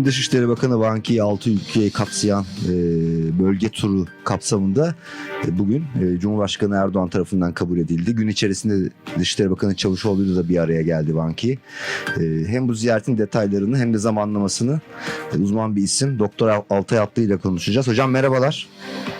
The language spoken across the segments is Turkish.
Çin Dışişleri Bakanı Wang Yi 6 ülkeyi kapsayan e, bölge turu kapsamında e, bugün e, Cumhurbaşkanı Erdoğan tarafından kabul edildi. Gün içerisinde Dışişleri Bakanı Çavuşoğlu da bir araya geldi Wang Yi. E, hem bu ziyaretin detaylarını hem de zamanlamasını e, uzman bir isim Doktor Al- Altay Atlı ile konuşacağız. Hocam merhabalar.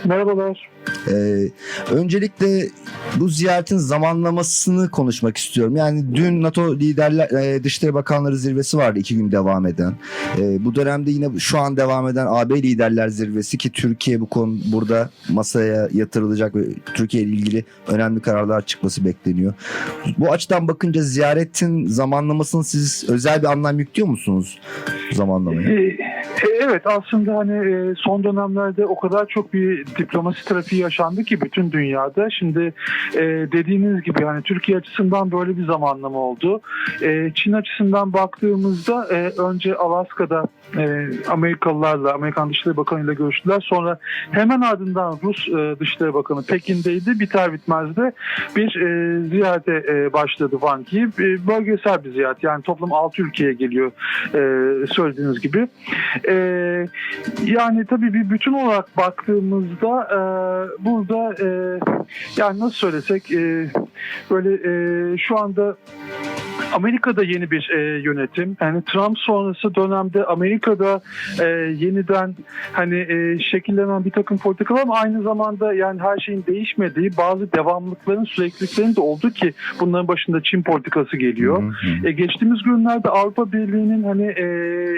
Merhabalar. Ee, öncelikle bu ziyaretin zamanlamasını konuşmak istiyorum. Yani dün NATO liderler e, Dışişleri Bakanları zirvesi vardı iki gün devam eden. Ee, bu dönemde yine şu an devam eden AB liderler zirvesi ki Türkiye bu konu burada masaya yatırılacak ve Türkiye ile ilgili önemli kararlar çıkması bekleniyor. Bu açıdan bakınca ziyaretin zamanlamasını siz özel bir anlam yüklüyor musunuz zamanlamaya? E, Evet aslında hani e, son dönemlerde o kadar çok bir diplomasi trafiği yaşandı ki bütün dünyada. Şimdi e, dediğiniz gibi hani Türkiye açısından böyle bir zamanlama oldu. Çin açısından baktığımızda önce Alaska'da e, Amerikalılarla, Amerikan Dışişleri Bakanı ile görüştüler. Sonra hemen ardından Rus e, Dışişleri Bakanı Pekin'deydi. Biter bitmez de bir e, ziyarete e, başladı Wang Yi. E, bölgesel bir ziyaret yani toplam 6 ülkeye geliyor e, söylediğiniz gibi. E, yani tabii bir bütün olarak baktığımızda e, burada e, yani nasıl söylesek e, böyle e, şu anda Amerika'da yeni bir e, yönetim. Yani Trump sonrası dönemde Amerika'da e, yeniden hani e, şekillenen bir takım politikalar ama aynı zamanda yani her şeyin değişmediği bazı devamlılıkların sürekliliklerin de oldu ki bunların başında Çin politikası geliyor. Hı hı. E, geçtiğimiz günlerde Avrupa Birliği'nin hani e,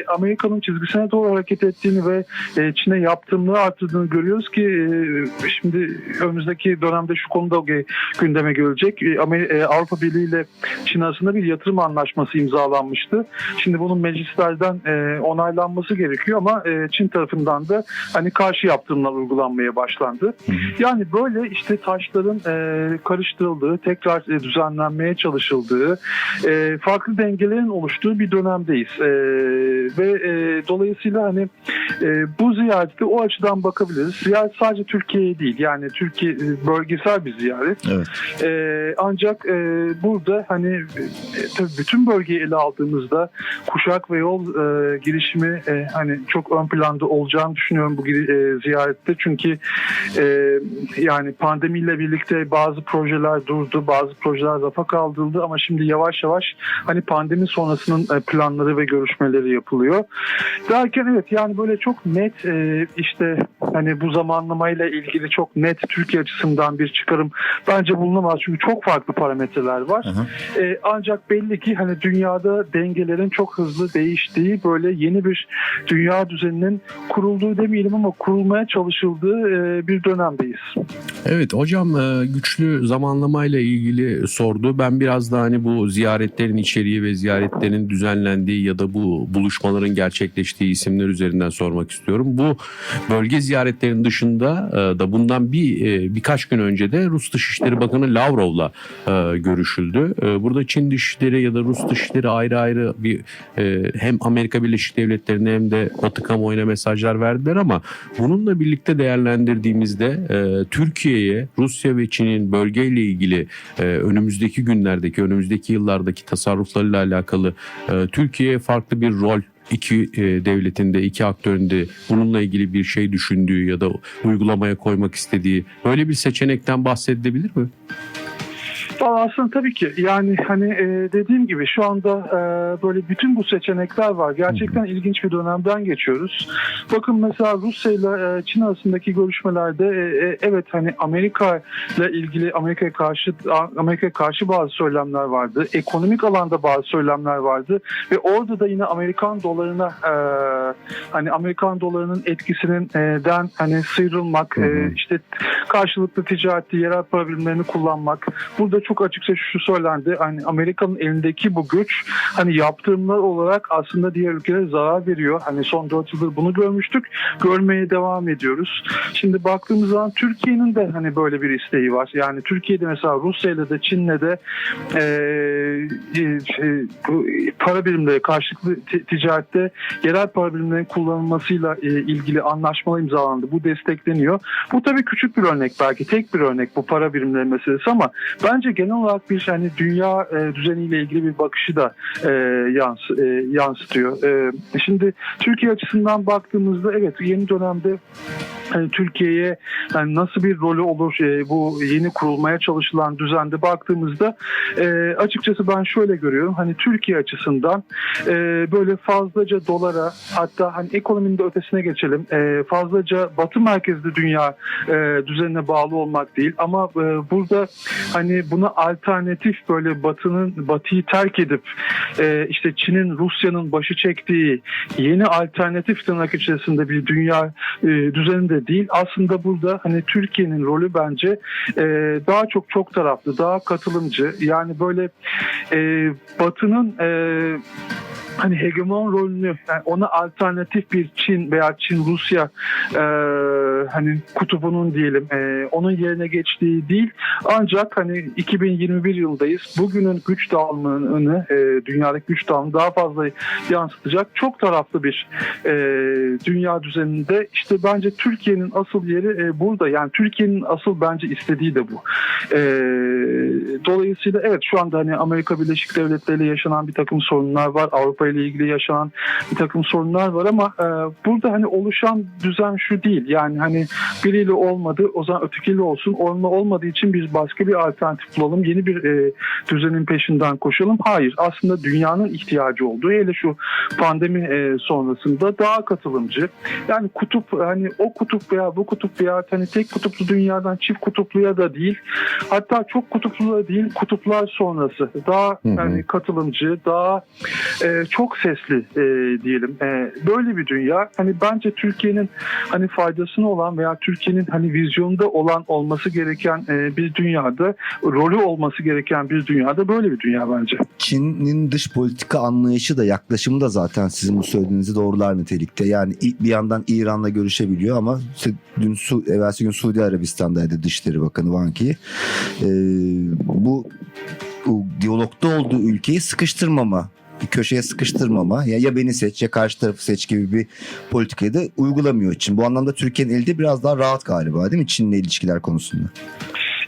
Amerika'nın çizgisine doğru hareket ettiğini ve e, Çin'e yaptırımları arttırdığını görüyoruz ki e, şimdi önümüzdeki dönemde şu konuda gündeme gelecek. E, e, Avrupa Birliği ile Çin arasında bir yatırım anlaşması imzalanmıştı. Şimdi bunun meclislerden e, onaylanması gerekiyor ama e, Çin tarafından da hani karşı yaptırımlar uygulanmaya başlandı. Yani böyle işte taşların e, karıştırıldığı, tekrar e, düzenlenmeye çalışıldığı, e, farklı dengelerin oluştuğu bir dönemdeyiz. E, ve e, dolayısıyla hani e, bu ziyarette o açıdan bakabiliriz. Ziyaret sadece Türkiye'ye değil yani Türkiye e, bölgesel bir ziyaret. Evet. E, ancak e, burada hani tabii bütün bölgeyi ele aldığımızda kuşak ve yol e, girişimi e, hani çok ön planda olacağını düşünüyorum bu e, ziyarette. Çünkü e, yani pandemiyle birlikte bazı projeler durdu, bazı projeler rafa kaldırıldı ama şimdi yavaş yavaş hani pandemi sonrasının e, planları ve görüşmeleri yapılıyor. Derken evet yani böyle çok net e, işte hani bu zamanlamayla ilgili çok net Türkiye açısından bir çıkarım bence bulunamaz çünkü çok farklı parametreler var. Hı hı. E, ancak belli ki hani dünyada dengelerin çok hızlı değiştiği böyle yeni bir dünya düzeninin kurulduğu demeyelim ama kurulmaya çalışıldığı e, bir dönemdeyiz. Evet hocam e, güçlü zamanlamayla ilgili sordu. Ben biraz da hani bu ziyaretlerin içeriği ve ziyaretlerin düzenlendiği ya da bu buluşmaların gerçekleştiği isimler üzerinden sormak istiyorum. Bu bölge ziyaretlerinin dışında e, da bundan bir birkaç gün önce de Rus Dışişleri Bakanı Lavrov'la görüşüldü. Burada Çin Dışişleri ya da Rus Dışişleri ayrı ayrı bir e, hem Amerika Birleşik Devletleri'ne hem de Batı kamuoyuna mesajlar verdiler ama bununla birlikte değerlendirdiğimizde e, Türkiye'ye Rusya ve Çin'in bölgeyle ilgili e, önümüzdeki günlerdeki, önümüzdeki yıllardaki tasarruflarıyla alakalı e, Türkiye'ye farklı bir rol iki e, devletinde, iki aktöründe bununla ilgili bir şey düşündüğü ya da uygulamaya koymak istediği böyle bir seçenekten bahsedilebilir mi? Aslında tabii ki yani hani e, dediğim gibi şu anda e, böyle bütün bu seçenekler var. Gerçekten ilginç bir dönemden geçiyoruz. Bakın mesela Rusya ile e, Çin arasındaki görüşmelerde e, e, evet hani Amerika ile ilgili Amerika'ya karşı Amerika'ya karşı bazı söylemler vardı. Ekonomik alanda bazı söylemler vardı ve orada da yine Amerikan dolarına e, hani Amerikan dolarının etkisinin e, den hani sıyrılmak, e, işte karşılıklı ticareti, yerel para birimlerini kullanmak. Burada çok açıkça şu söylendi. Hani Amerika'nın elindeki bu güç hani yaptırımlar olarak aslında diğer ülkelere zarar veriyor. Hani son 4 yıldır bunu görmüştük. Görmeye devam ediyoruz. Şimdi baktığımız zaman Türkiye'nin de hani böyle bir isteği var. Yani Türkiye'de mesela Rusya ile de Çin'le de e, e, bu para birimleri karşılıklı ti- ticarette yerel para birimlerinin kullanılmasıyla e, ilgili anlaşmalar imzalandı. Bu destekleniyor. Bu tabii küçük bir örnek belki tek bir örnek bu para birimleri meselesi ama bence genel olarak bir hani dünya e, düzeniyle ilgili bir bakışı da e, yansı, e, yansıtıyor. E, şimdi Türkiye açısından baktığımızda evet yeni dönemde hani Türkiye'ye yani nasıl bir rolü olur e, bu yeni kurulmaya çalışılan düzende baktığımızda e, açıkçası ben şöyle görüyorum. Hani Türkiye açısından e, böyle fazlaca dolara hatta hani ekonominin de ötesine geçelim. E, fazlaca batı merkezli dünya e, düzenine bağlı olmak değil. Ama e, burada hani buna alternatif böyle batının batıyı terk edip e, işte Çin'in Rusya'nın başı çektiği yeni alternatif tırnak içerisinde bir dünya e, düzeninde değil. Aslında burada hani Türkiye'nin rolü bence e, daha çok çok taraflı, daha katılımcı. Yani böyle e, Batı'nın e, hani hegemon rolünü yani ona alternatif bir Çin veya Çin Rusya e, hani kutubunun diyelim e, onun yerine geçtiği değil. Ancak hani 2021 yıldayız. Bugünün güç dağılımını e, dünyadaki güç dağılımını daha fazla yansıtacak çok taraflı bir e, dünya düzeninde. İşte bence Türkiye'nin asıl yeri e, burada. Yani Türkiye'nin asıl bence istediği de bu. E, dolayısıyla evet şu anda hani Amerika Birleşik Devletleri ile yaşanan bir takım sorunlar var. Avrupa ile ilgili yaşanan bir takım sorunlar var ama e, burada hani oluşan düzen şu değil. Yani hani biriyle olmadı o zaman ötekiyle olsun. Olma olmadığı için biz başka bir alternatif bulalım yeni bir e, düzenin peşinden koşalım. Hayır aslında dünyanın ihtiyacı olduğu hele şu pandemi e, sonrasında daha katılımcı. Yani kutup hani o kutup veya bu kutup veya hani tek kutuplu dünyadan çift kutupluya da değil hatta çok kutuplu da değil kutuplar sonrası. Daha Hı hı. yani katılımcı daha e, çok sesli e, diyelim E, böyle bir dünya hani bence Türkiye'nin hani faydasına olan veya Türkiye'nin hani vizyonda olan olması gereken e, bir dünyada rolü olması gereken bir dünyada böyle bir dünya bence. Çin'in dış politika anlayışı da yaklaşımı da zaten sizin bu söylediğinizi doğrular nitelikte. Yani bir yandan İran'la görüşebiliyor ama dün Su, evvelsi gün Suudi Arabistan'daydı Dışişleri Bakanı Wang Yi. Ee, bu diyalogda olduğu ülkeyi sıkıştırmama bir köşeye sıkıştırmama ya, ya beni seç ya karşı tarafı seç gibi bir politikayı da uygulamıyor için. Bu anlamda Türkiye'nin eli de biraz daha rahat galiba değil mi Çin'le ilişkiler konusunda?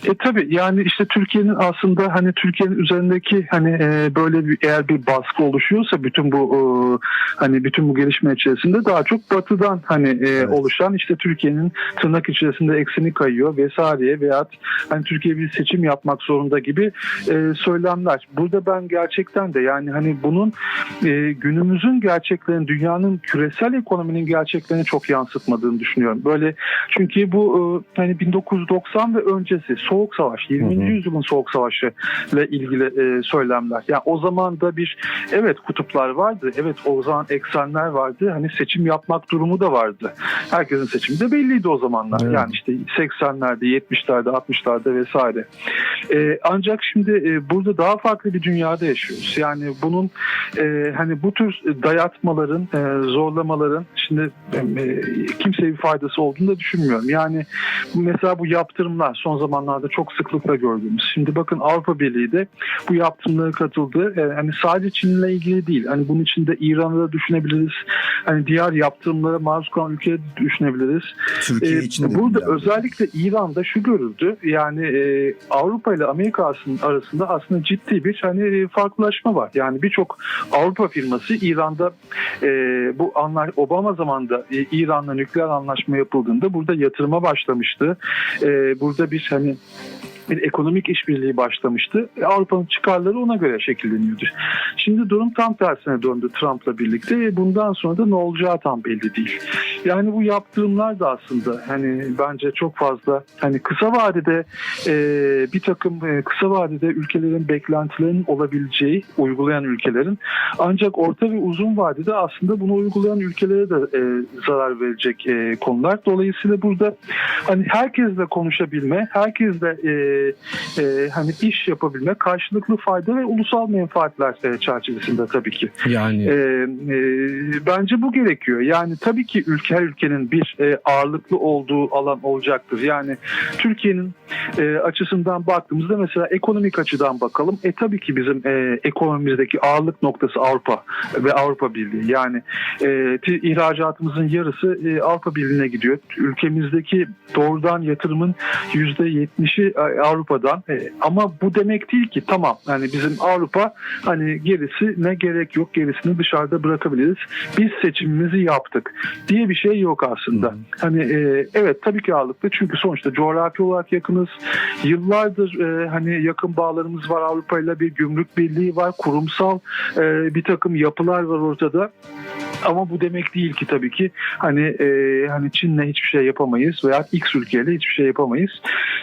E tabii yani işte Türkiye'nin aslında hani Türkiye'nin üzerindeki hani e, böyle bir eğer bir baskı oluşuyorsa bütün bu e, hani bütün bu gelişme içerisinde daha çok batıdan hani e, Evet. oluşan işte Türkiye'nin tırnak içerisinde ekseni kayıyor vesaire veya hani Türkiye bir seçim yapmak zorunda gibi e, söylemler. Burada ben gerçekten de yani hani bunun e, günümüzün gerçeklerini dünyanın küresel ekonominin gerçeklerini çok yansıtmadığını düşünüyorum. Böyle çünkü bu e, hani 1990 ve öncesi Soğuk Savaş, 20. Hı hı. yüzyılın Soğuk Savaşı ile ilgili e, söylemler. Yani o zaman da bir evet kutuplar vardı. Evet o zaman eksenler vardı. Hani seçim yapmak durumu da vardı. Herkesin seçimi de belliydi o zamanlar. Evet. Yani işte 80'lerde, 70'lerde, 60'larda vesaire. E, ancak şimdi e, burada daha farklı bir dünyada yaşıyoruz. Yani bunun e, hani bu tür dayatmaların, e, zorlamaların şimdi e, kimseye bir faydası olduğunu da düşünmüyorum. Yani mesela bu yaptırımlar son zamanlarda çok sıklıkla gördüğümüz. Şimdi bakın Avrupa Birliği de bu yaptırımlara katıldı. E, hani sadece Çin'le ilgili değil. Hani bunun içinde İran'ı da düşünebiliriz. Hani diğer yaptırımlara maruz kalan ülkeleri düşünebiliriz. Türkiye Ee, için burada yani. özellikle İran'da şu görüldü. Yani e, Avrupa ile Amerika arasında- arasında aslında ciddi bir hani e, farklılaşma var. Yani birçok Avrupa firması İran'da e, bu anlar Obama zamanında e, İran'la nükleer anlaşma yapıldığında burada yatırıma başlamıştı. E, burada bir hani bir ekonomik işbirliği başlamıştı. E, Avrupa'nın çıkarları ona göre şekilleniyordu. Şimdi durum tam tersine döndü Trump'la birlikte. E, Bundan sonra da ne olacağı tam belli değil. Yani bu yaptırımlar da aslında hani bence çok fazla hani kısa vadede e, bir takım e, kısa vadede ülkelerin beklentilerinin olabileceği uygulayan ülkelerin ancak orta ve uzun vadede aslında bunu uygulayan ülkelere de e, zarar verecek e, konular. Dolayısıyla burada hani herkesle konuşabilme, herkesle e, e, hani iş yapabilme, karşılıklı fayda ve ulusal menfaatler e, çerçevesinde tabii ki. Yani E, e, bence bu gerekiyor. Yani tabii ki ülke her ülkenin bir e, ağırlıklı olduğu alan olacaktır. Yani Türkiye'nin e, açısından baktığımızda mesela ekonomik açıdan bakalım. E tabii ki bizim e, ekonomimizdeki ağırlık noktası Avrupa ve Avrupa Birliği. Yani e, ihracatımızın yarısı e, Avrupa Birliği'ne gidiyor. Ülkemizdeki doğrudan yatırımın %70'i Avrupa'dan. E, ama bu demek değil ki tamam hani bizim Avrupa hani gerisi ne gerek yok gerisini dışarıda bırakabiliriz. Biz seçimimizi yaptık diye bir şey yok aslında. Hı. Hani e, evet tabii ki ağırlıklı çünkü sonuçta coğrafi olarak yakınız. Yıllardır e, hani yakın bağlarımız var Avrupa ile bir gümrük birliği var, kurumsal e, bir takım yapılar var ortada. Ama bu demek değil ki tabii ki hani e, hani Çin'le hiçbir şey yapamayız veya X ülkeyle hiçbir şey yapamayız.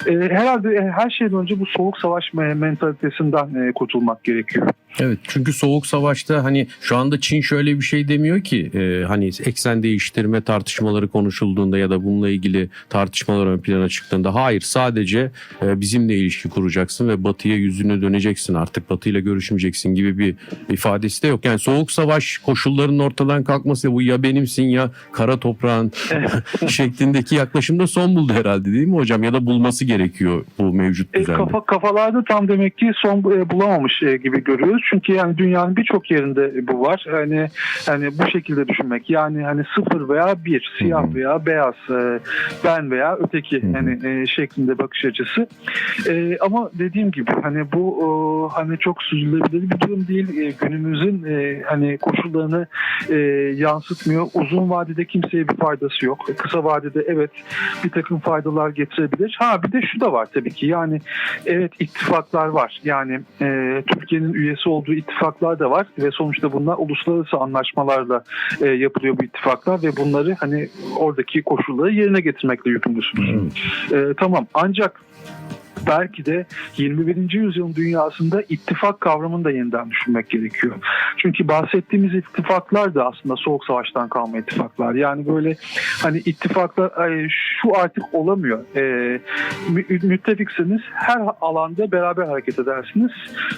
E, herhalde e, her şeyden önce bu soğuk savaş me- mentalitesinden e, kurtulmak gerekiyor. Evet çünkü soğuk savaşta hani şu anda Çin şöyle bir şey demiyor ki e, hani eksen değiştirme tartışmaları konuşulduğunda ya da bununla ilgili tartışmalar ön plana çıktığında hayır sadece e, bizimle ilişki kuracaksın ve batıya yüzünü döneceksin artık batıyla görüşmeyeceksin gibi bir ifadesi de yok. Yani soğuk savaş koşullarının ortadan kalkması bu ya benimsin ya kara toprağın şeklindeki yaklaşımda son buldu herhalde değil mi hocam ya da bulması gerekiyor bu mevcut E, düzende. kafa kafalarda tam demek ki son e, bulamamış e, gibi görüyoruz. Çünkü yani dünyanın birçok yerinde bu var. Hani hani bu şekilde düşünmek. Yani hani sıfır veya bir, siyah veya beyaz, e, ben veya öteki hani e, şeklinde bakış açısı. E, ama dediğim gibi hani bu hani çok sürdürülebilir bir durum değil. Günümüzün hani koşullarını yansıtmıyor. Uzun vadede kimseye bir faydası yok. Kısa vadede evet bir takım faydalar getirebilir. Ha bir de şu da var tabii ki yani evet ittifaklar var. Yani Türkiye'nin üyesi olduğu ittifaklar da var ve sonuçta bunlar uluslararası anlaşmalarla e, yapılıyor bu ittifaklar ve bunları hani oradaki koşulları yerine getirmekle yükümlüsünüz. E, tamam ancak belki de 21. yüzyılın dünyasında ittifak kavramını da yeniden düşünmek gerekiyor. Çünkü bahsettiğimiz ittifaklar da aslında soğuk savaştan kalma ittifaklar. Yani böyle hani ittifaklar şu artık olamıyor. Müttefiksiniz her alanda beraber hareket edersiniz.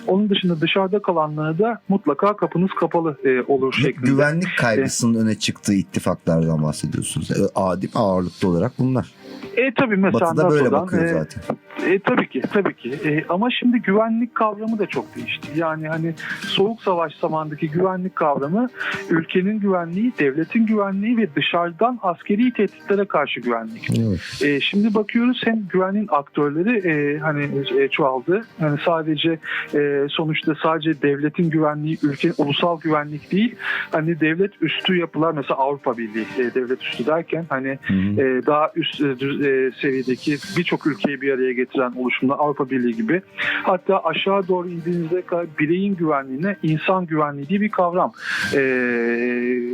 Onun dışında dışarıda kalanlara da mutlaka kapınız kapalı e, olur şeklinde. Güvenlik kaygısının öne çıktığı ittifaklardan bahsediyorsunuz. E, Adi ağırlıklı olarak bunlar. E tabii mesela Batı'da böyle NATO'dan, bakıyor e, zaten. E, tabii ki, tabii ki. E, ama şimdi güvenlik kavramı da çok değişti. Yani hani soğuk savaş zamanındaki güvenlik kavramı ülkenin güvenliği, devletin güvenliği ve dışarıdan askeri tehditlere karşı güvenlik. Evet. E, şimdi bakıyoruz hem güvenliğin aktörleri e, hani e, çoğaldı. Yani sadece e, sonuçta sadece devletin güvenliği, ülkenin ulusal güvenlik değil. Hani devlet üstü yapılar mesela Avrupa Birliği e, devlet üstü derken hani Hı hı. e, daha üst e, e, seviyedeki birçok ülkeyi bir araya getiren oluşumlar Avrupa Birliği gibi. Hatta aşağı doğru indiğinizde kadar bireyin güvenliğine insan güvenliği diye bir kavram e,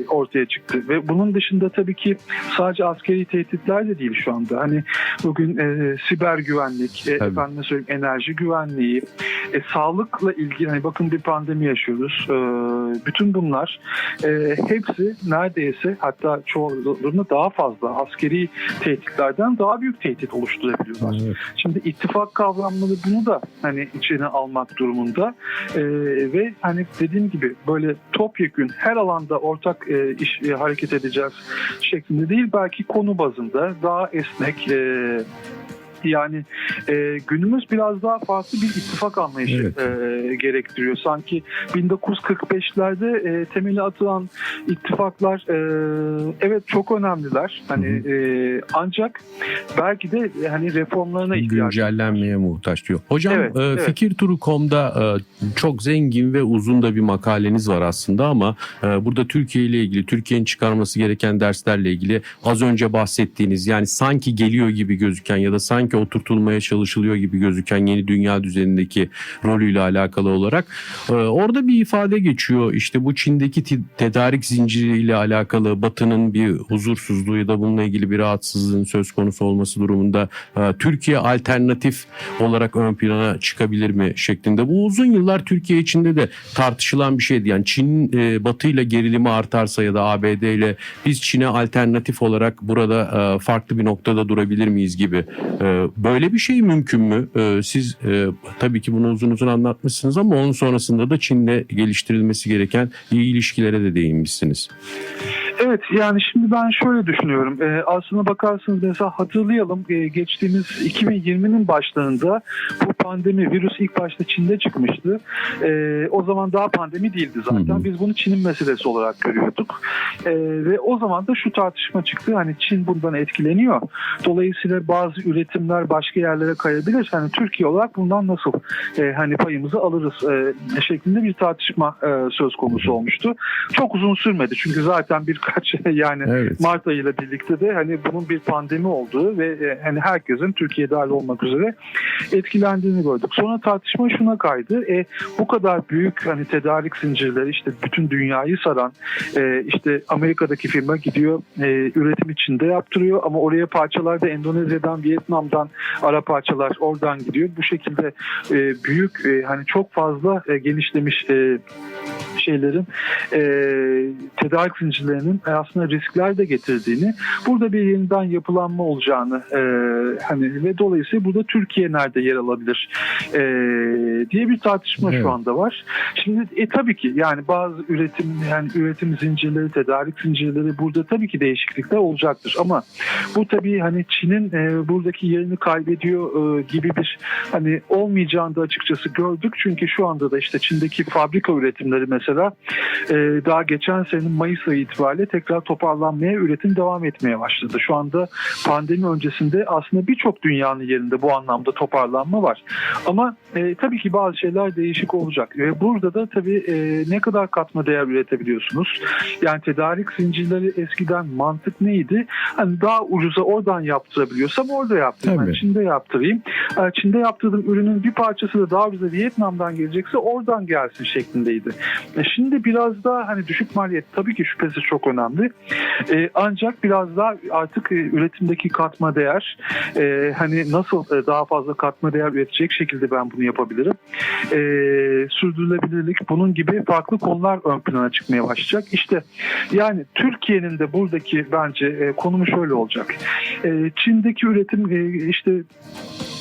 ortaya çıktı. Ve bunun dışında tabii ki sadece askeri tehditler de değil şu anda. Hani bugün e, siber güvenlik, e, Tabii. efendime söyleyeyim enerji güvenliği, e, sağlıkla ilgili hani bakın bir pandemi yaşıyoruz. E, bütün bunlar e, hepsi neredeyse hatta çoğunluğunda daha fazla askeri tehditlerden daha büyük tehdit oluşturabiliyorlar. Evet. Şimdi ittifak kavramları bunu da hani içine almak durumunda Ee, ve hani dediğim gibi böyle topyekün her alanda ortak e, iş e, hareket edeceğiz şeklinde değil belki konu bazında daha esnek e, yani e, günümüz biraz daha farklı bir ittifak anlayışı e, gerektiriyor. Sanki 1945'lerde e, temeli atılan ittifaklar e, evet çok önemliler. Hani e, ancak belki de hani reformlarına ihtiyaç güncellenmeye muhtaç diyor. Hocam Evet, e, evet. fikirturu.com'da e, çok zengin ve uzun da bir makaleniz var aslında ama e, burada Türkiye ile ilgili, Türkiye'nin çıkarması gereken derslerle ilgili az önce bahsettiğiniz yani sanki geliyor gibi gözüken ya da sanki oturtulmaya çalışılıyor gibi gözüken yeni dünya düzenindeki rolüyle alakalı olarak e, orada bir ifade geçiyor. İşte bu Çin'deki tedarik zinciriyle alakalı Batı'nın bir huzursuzluğu ya da bununla ilgili bir rahatsızlığın söz konusu olması durumunda e, Türkiye alternatif olarak ön plana çıkabilir mi şeklinde. Bu uzun yıllar Türkiye içinde de tartışılan bir şeydi. Yani Çin e, Batı ile gerilimi artarsa ya da ABD ile biz Çin'e alternatif olarak burada e, farklı bir noktada durabilir miyiz gibi. E, böyle bir şey mümkün mü? E, siz e, tabii ki bunu uzun uzun anlatmışsınız ama onun sonrasında da Çin'le geliştirilmesi gereken iyi ilişkilere de değinmişsiniz. Evet yani şimdi ben şöyle düşünüyorum. Ee, aslına bakarsınız mesela hatırlayalım e, geçtiğimiz 2020'nin başlarında bu pandemi virüs ilk başta Çin'de çıkmıştı. E, o zaman daha pandemi değildi zaten. Hı hı. Biz bunu Çin'in meselesi olarak görüyorduk. E, ve o zaman da şu tartışma çıktı. Hani Çin bundan etkileniyor. Dolayısıyla bazı üretimler başka yerlere kayabilir. Hani Türkiye olarak bundan nasıl e, hani payımızı alırız e, şeklinde bir tartışma e, söz konusu olmuştu. Çok uzun sürmedi çünkü zaten birkaç yani Evet. Mart ayıyla birlikte de hani bunun bir pandemi olduğu ve e, hani herkesin Türkiye dahil olmak üzere etkilendiğini gördük. Sonra tartışma şuna kaydı. E, bu kadar büyük hani tedarik zincirleri işte bütün dünyayı saran e, işte Amerika'daki firma gidiyor e, üretim içinde yaptırıyor ama oraya parçalar da Endonezya'dan, Vietnam'dan ara parçalar oradan gidiyor. Bu şekilde e, büyük e, hani çok fazla e, genişlemiş e, şeylerin e, tedarik zincirlerinin aslında riskler de getirdiğini, burada bir yeniden yapılanma olacağını e, hani ve dolayısıyla burada Türkiye nerede yer alabilir e, diye bir tartışma Evet. şu anda var. Şimdi e, tabii ki yani bazı üretim yani üretim zincirleri, tedarik zincirleri burada tabii ki değişiklikler olacaktır ama bu tabii hani Çin'in e, buradaki yerini kaybediyor e, gibi bir hani olmayacağını da açıkçası gördük. Çünkü şu anda da işte Çin'deki fabrika üretimleri mesela e, daha geçen senenin Mayıs ayı itibariyle tekrar toparlanmaya üretim devam etmeye başladı. Şu anda pandemi öncesinde aslında birçok dünyanın yerinde bu anlamda toparlanma var. Ama e, tabii ki bazı şeyler değişik olacak. Ve burada da tabii e, ne kadar katma değer üretebiliyorsunuz? Yani tedarik zincirleri eskiden mantık neydi? Hani daha ucuza oradan yaptırabiliyorsam orada yaptırayım. Yani Çin'de yaptırayım. E, Çin'de yaptırdığım ürünün bir parçası da daha ucuza Vietnam'dan gelecekse oradan gelsin şeklindeydi. E, şimdi biraz daha hani düşük maliyet tabii ki şüphesiz çok önemli. E, ancak biraz daha artık e, üretimdeki katma değer e, hani nasıl e, daha fazla katma değer üretecek şekilde ben bunu yapabilirim. E, sürdürülebilirlik bunun gibi farklı konular ön plana çıkmaya başlayacak. İşte yani Türkiye'nin de buradaki bence e, konumu şöyle olacak. E, Çin'deki üretim e, işte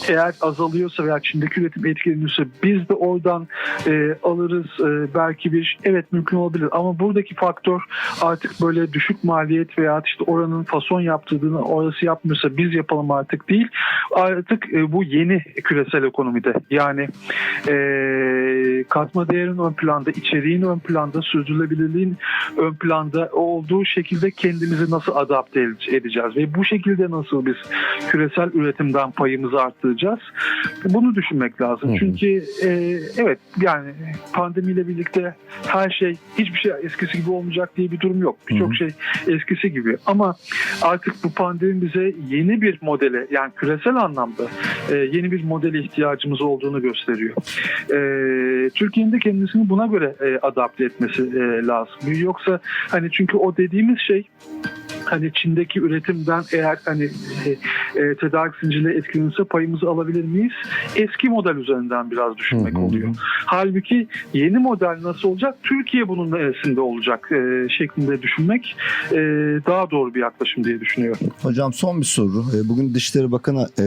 eğer azalıyorsa veya Çin'deki üretim etkileniyorsa biz de oradan e, alırız e, belki bir evet mümkün olabilir. Ama buradaki faktör artık böyle düşük maliyet veya işte oranın fason yaptırdığını orası yapmıyorsa biz yapalım artık değil. Artık e, bu yeni küresel ekonomide yani e, katma değerin ön planda içeriğin ön planda sürdürülebilirliğin ön planda olduğu şekilde kendimizi nasıl adapte ede- edeceğiz ve bu şekilde nasıl biz küresel üretimden payımızı arttıracağız bunu düşünmek lazım Hı hı. çünkü e, evet yani pandemiyle birlikte her şey hiçbir şey eskisi gibi olmayacak diye bir durum yok birçok şey eskisi gibi ama artık bu pandemi bize yeni bir modele yani küresel anlamda e, yeni bir modele ihtiyacımız olduğunu gösteriyor. E, Türkiye'nin de kendisini buna göre e, adapte etmesi e, lazım. Yoksa hani çünkü o dediğimiz şey hani Çin'deki üretimden eğer hani e, e, tedarik zincirleri etkilenirse payımızı alabilir miyiz? Eski model üzerinden biraz düşünmek Hı hı. oluyor. Halbuki yeni model nasıl olacak? Türkiye bunun neresinde olacak e, şeklinde düşünmek e, daha doğru bir yaklaşım diye düşünüyorum. Hocam son bir soru. E, Bugün Dışişleri Bakanı e,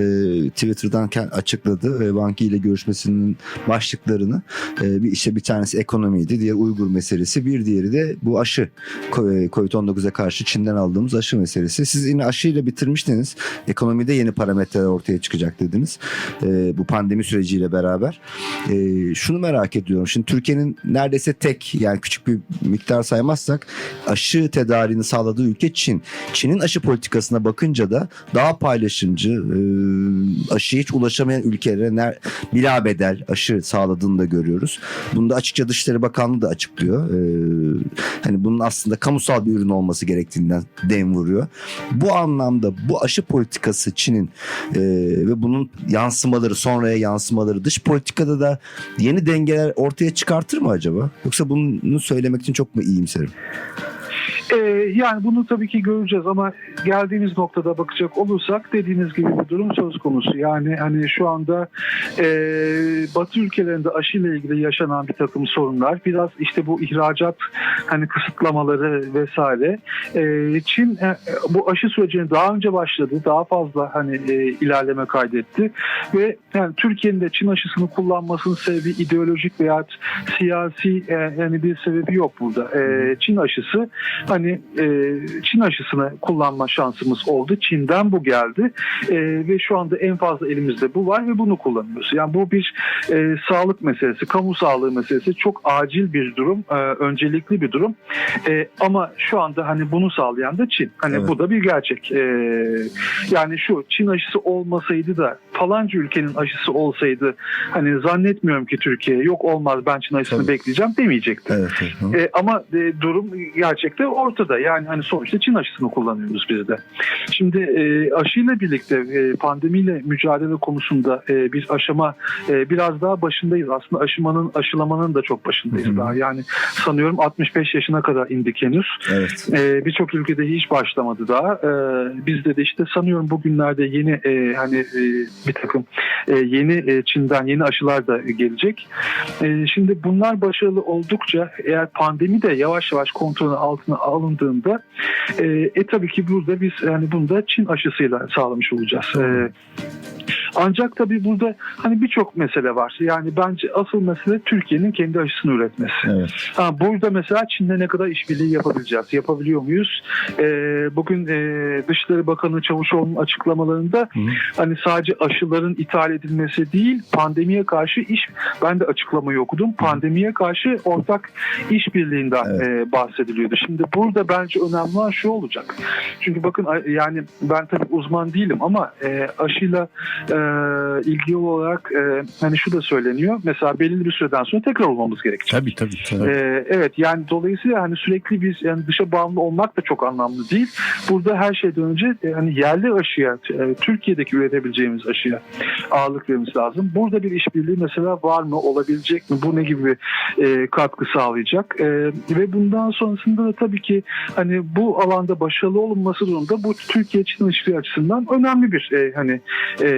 Twitter'dan açıkladı. E, Banki ile görüşmesinin başlıklarını. E, bir işte bir tanesi ekonomiydi, diğer Uygur meselesi, bir diğeri de bu aşı e, Covid-19'a karşı Çin'den aldığımız aşı meselesi. Siz yine aşıyla bitirmiştiniz. Ekonomide yeni parametreler ortaya çıkacak dediniz. E, bu pandemi süreciyle beraber. E, şunu merak ediyorum. Şimdi Türkiye'nin neredeyse tek yani küçük bir miktar saymazsak aşı tedariğini sağladığı ülke Çin. Çin'in aşı politikasına bakınca da daha paylaşımcı, e, aşıya hiç ulaşamayan ülkelere ner- bila bedel aşı sağladığını da görüyoruz. Bunu da açıkça Dışişleri Bakanlığı da açıklıyor. E, hani bunun aslında kamusal bir ürün olması gerektiğinden dem vuruyor. Bu anlamda bu aşı politikası Çin'in e, ve bunun yansımaları, sonraya yansımaları dış politikada da yeni dengeler ortaya çıkartır mı acaba? Yoksa bunu söylemek için çok mu iyimserim? Ee, yani bunu tabii ki göreceğiz ama geldiğimiz noktada bakacak olursak dediğiniz gibi bir durum söz konusu. Yani hani şu anda e, Batı ülkelerinde aşıyla ilgili yaşanan bir takım sorunlar biraz işte bu ihracat hani kısıtlamaları vesaire. E, Çin e, bu aşı sürecini daha önce başladı. Daha fazla hani e, ilerleme kaydetti ve yani Türkiye'nin de Çin aşısını kullanmasının sebebi ideolojik veya siyasi e, yani bir sebebi yok burada. E, Çin aşısı hani e, Çin aşısını kullanma şansımız oldu. Çin'den bu geldi E, ve şu anda en fazla elimizde bu var ve bunu kullanıyoruz. Yani bu bir e, sağlık meselesi, kamu sağlığı meselesi çok acil bir durum, e, öncelikli bir durum. E, ama şu anda hani bunu sağlayan da Çin. Hani Evet. bu da bir gerçek. E, yani şu Çin aşısı olmasaydı da falanca ülkenin aşısı olsaydı hani zannetmiyorum ki Türkiye yok olmaz ben Çin aşısını Tabii. bekleyeceğim demeyecekti. Evet. evet. E, ama e, durum gerçekte ortada. Yani hani sonuçta Çin aşısını kullanıyoruz biz de. Şimdi e, aşıyla birlikte e, pandemiyle mücadele konusunda e, bir aşama e, biraz daha başındayız. Aslında aşımanın aşılamanın da çok başındayız Hı hı. daha. Yani sanıyorum 65 yaşına kadar indik henüz. Evet. Ee, Birçok ülkede hiç başlamadı daha. Ee, bizde de işte sanıyorum bugünlerde yeni e, hani e, bir takım e, yeni e, Çin'den yeni aşılar da gelecek. E, şimdi bunlar başarılı oldukça eğer pandemi de yavaş yavaş kontrolün altına alındığında e, e tabii ki burada biz yani bunu da Çin aşısıyla sağlamış olacağız. E, ancak tabii burada hani birçok mesele var. Yani bence asıl mesele Türkiye'nin kendi aşısını üretmesi. Evet. Ha, burada mesela Çin'le ne kadar işbirliği yapabileceğiz? Yapabiliyor muyuz? Ee, bugün e, Dışişleri Bakanı Çavuşoğlu'nun açıklamalarında Hı hani sadece aşıların ithal edilmesi değil, pandemiye karşı iş ben de açıklamayı okudum. Pandemiye karşı ortak işbirliğinden Evet. e, bahsediliyordu. Şimdi burada bence önemli olan şu olacak. Çünkü bakın yani ben tabii uzman değilim ama e, aşıyla e, ilgili olarak e, hani şu da söyleniyor. Mesela belirli bir süreden sonra tekrar olmamız gerekecek. Tabii tabii. tabii. Ee, evet yani dolayısıyla hani sürekli biz yani dışa bağımlı olmak da çok anlamlı değil. Burada her şeyden önce e, hani yerli aşıya, e, Türkiye'deki üretebileceğimiz aşıya ağırlık vermemiz lazım. Burada bir işbirliği mesela var mı, olabilecek mi? Bu ne gibi e, katkı sağlayacak? E, ve bundan sonrasında da tabii ki hani bu alanda başarılı olunması durumunda bu Türkiye-Çin ilişkileri açısından önemli bir e, hani e,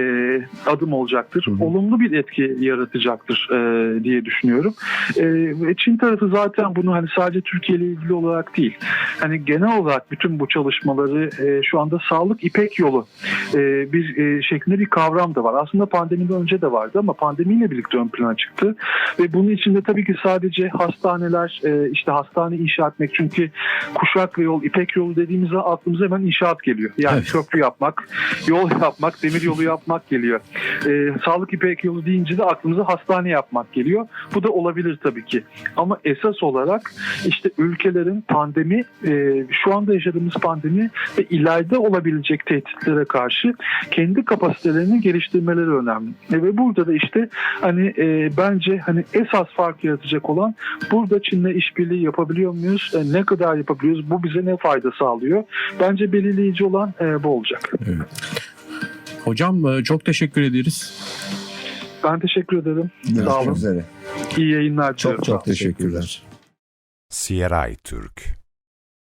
adım olacaktır. Hı hı. Olumlu bir etki yaratacaktır e, diye düşünüyorum. E, Çin tarafı zaten bunu hani sadece Türkiye ile ilgili olarak değil. Hani genel olarak bütün bu çalışmaları e, şu anda sağlık ipek yolu e, bir e, şeklinde bir kavram da var. Aslında pandemiden önce de vardı ama pandemiyle birlikte ön plana çıktı. Ve bunun içinde tabii ki sadece hastaneler, e, işte hastane inşa etmek çünkü kuşak ve yol, ipek yolu dediğimizde aklımıza hemen inşaat geliyor. Yani Evet. köprü yapmak, yol yapmak, demir yolu yapmak geliyor. E, sağlık ipek yolu deyince de aklımıza hastane yapmak geliyor. Bu da olabilir tabii ki. Ama esas olarak işte ülkelerin pandemi, e, şu anda yaşadığımız pandemi ve ileride olabilecek tehditlere karşı kendi kapasitelerini geliştirmeleri önemli. E, ve burada da işte hani e, bence hani esas fark yaratacak olan burada Çin'le işbirliği yapabiliyor muyuz? E, ne kadar yapabiliyoruz? Bu bize ne fayda sağlıyor? Bence belirleyici olan e, bu olacak. Hocam e, çok teşekkür ederiz. Ben teşekkür ederim. Sağ olun. üzere. İyi yayınlar diliyorum. Çok çok teşekkürler. Sieray Türk.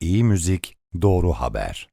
İyi müzik, doğru haber.